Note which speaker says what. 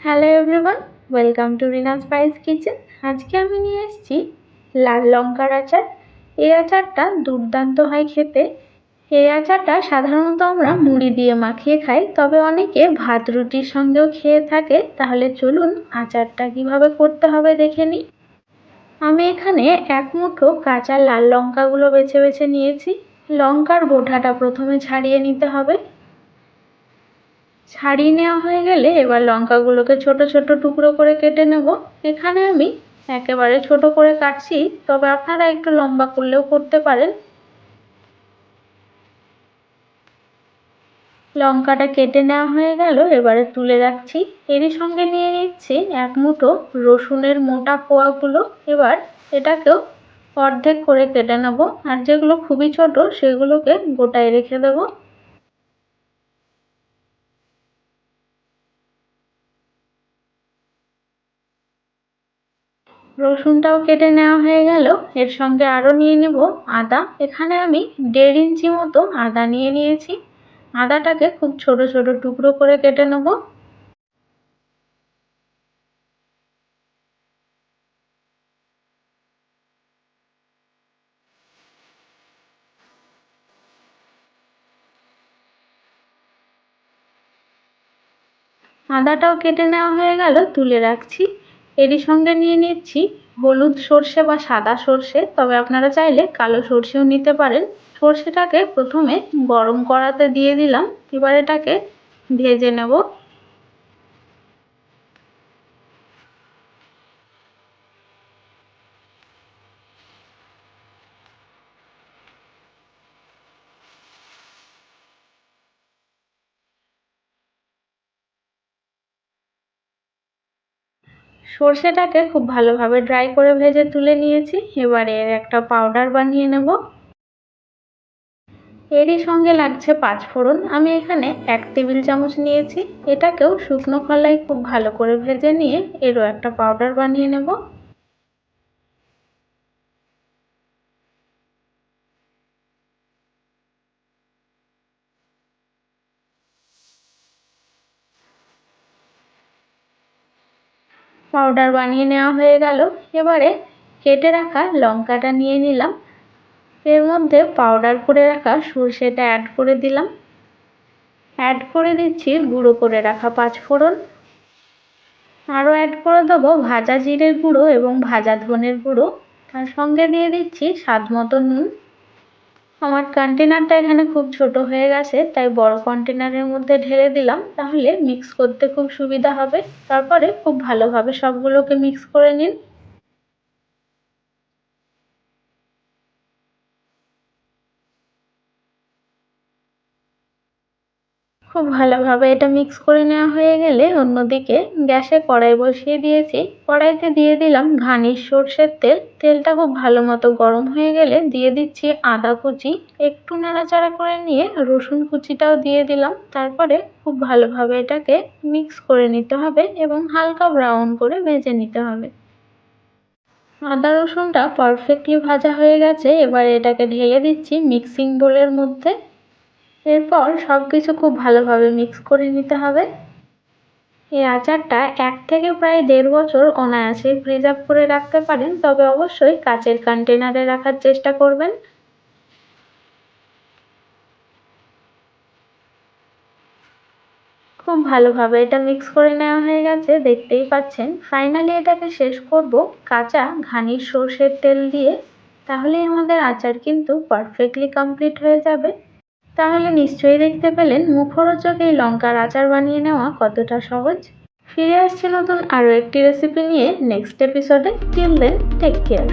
Speaker 1: Hello everyone welcome to Rina spice kitchen আজকে আমি নিয়ে এসেছি লাল লঙ্কার আচার। এই আচারটা দুর্দান্ত হয় খেতে। এই আচারটা সাধারণত আমরা মুড়ি দিয়ে মাখিয়ে খাই, তবে অনেকে ভাত রুটির সঙ্গেও খেয়ে থাকে। তাহলে চলুন আচারটা কীভাবে করতে হবে দেখে নিই। আমি এখানে এক মুঠো কাঁচা লাল লঙ্কাগুলো বেছে বেছে নিয়েছি। লঙ্কার বোঠাটা প্রথমে ছাড়িয়ে নিতে হবে। ছাড়িয়ে নেওয়া হয়ে গেলে এবার লঙ্কাগুলোকে ছোট ছোট টুকরো করে কেটে নেব। এখানে আমি একেবারে ছোট করে কাটছি, তবে আপনারা একটু লম্বা করলেও করতে পারেন। লঙ্কাটা কেটে নেওয়া হয়ে গেল, এবারে তুলে রাখছি। এরই সঙ্গে নিয়ে নিচ্ছি এক মুঠো রসুনের মোটা পোয়াগুলো। এবার এটাকেও অর্ধেক করে কেটে নেব, আর যেগুলো খুবই ছোট সেগুলোকে গোটায় রেখে দেবো। রসুনটাও কেটে নেওয়া হয়ে গেল। এর সঙ্গে আরও নিয়ে নেব আদা। এখানে আমি দেড় ইঞ্চি মতো আদা নিয়ে নিয়েছি। আদাটাকে খুব ছোট ছোট টুকরো করে কেটে নেব। আদাটাও কেটে নেওয়া হয়ে গেল। তুলে রাখছি। এরই সঙ্গে নিয়ে নিচ্ছি হলুদ সর্ষে বা সাদা সর্ষে, তবে আপনারা চাইলে কালো সর্ষেও নিতে পারেন। সর্ষেটাকে প্রথমে গরম করাতে দিয়ে দিলাম, এবার এটাকে ভেজে নেব। সর্ষেটাকে খুব ভালোভাবে ড্রাই করে ভেজে তুলে নিয়েছি। এবারে এর একটা পাউডার বানিয়ে নেব। এরই সঙ্গে লাগছে পাঁচ ফোড়ন। আমি এখানে এক টেবিল চামচ নিয়েছি। এটাকেও শুকনো খোলায় খুব ভালো করে ভেজে নিয়ে এরও একটা পাউডার বানিয়ে নেব। পাউডার বানিয়ে নেওয়া হয়ে গেল। এবারে কেটে রাখা লঙ্কাটা নিয়ে নিলাম। এর মধ্যে পাউডার করে রাখা সর্ষেটা অ্যাড করে দিলাম। অ্যাড করে দিচ্ছি গুঁড়ো করে রাখা পাঁচ ফোড়ন আরও অ্যাড করে দেবো ভাজা জিরের গুঁড়ো এবং ভাজা ধনের গুঁড়ো। তার সঙ্গে দিয়ে দিচ্ছি স্বাদ মতো নুন। আমার কন্টেনারটা এখানে খুব ছোট হয়ে গেছে, তাই বড় কন্টেনারের মধ্যে ঢেলে দিলাম। তাহলে মিক্স করতে খুব সুবিধা হবে। তারপরে খুব ভালোভাবে সবগুলোকে মিক্স করে নিন। খুব ভালোভাবে এটা মিক্স করে নেওয়া হয়ে গেলে অন্যদিকে গ্যাসে কড়াই বসিয়ে দিয়েছি। কড়াইতে দিয়ে দিলাম ঘানির সর্ষের তেল। তেলটা খুব ভালো মতো গরম হয়ে গেলে দিয়ে দিচ্ছি আদা কুচি। একটু নাড়াচাড়া করে নিয়ে রসুন কুচিটাও দিয়ে দিলাম। তারপরে খুব ভালোভাবে এটাকে মিক্স করে নিতে হবে এবং হালকা ব্রাউন করে ভেজে নিতে হবে। আদা রসুনটা পারফেক্টলি ভাজা হয়ে গেছে। এবার এটাকে ঢেলে দিচ্ছি মিক্সিং বোলের মধ্যে। এরপর সব কিছু খুব ভালোভাবে মিক্স করে নিতে হবে। এই আচারটা এক থেকে প্রায় দেড় বছর অনায়াসেই প্রিজার্ভ করে রাখতে পারেন, তবে অবশ্যই কাচের কন্টেনারে রাখার চেষ্টা করবেন। খুব ভালোভাবে এটা মিক্স করে নেওয়া হয়ে গেছে, দেখতেই পাচ্ছেন। ফাইনালি এটাকে শেষ করব কাঁচা ঘানির সর্ষের তেল দিয়ে, তাহলেই আমাদের আচার কিন্তু পারফেক্টলি কমপ্লিট হয়ে যাবে। তাহলে নিশ্চয়ই দেখতে পেলেন মুখরোচক এই লঙ্কার আচার বানিয়ে নেওয়া কতটা সহজ। ফিরে আসছে নতুন আরও একটি রেসিপি নিয়ে নেক্সট এপিসোডে টিল দেন টেক কেয়ার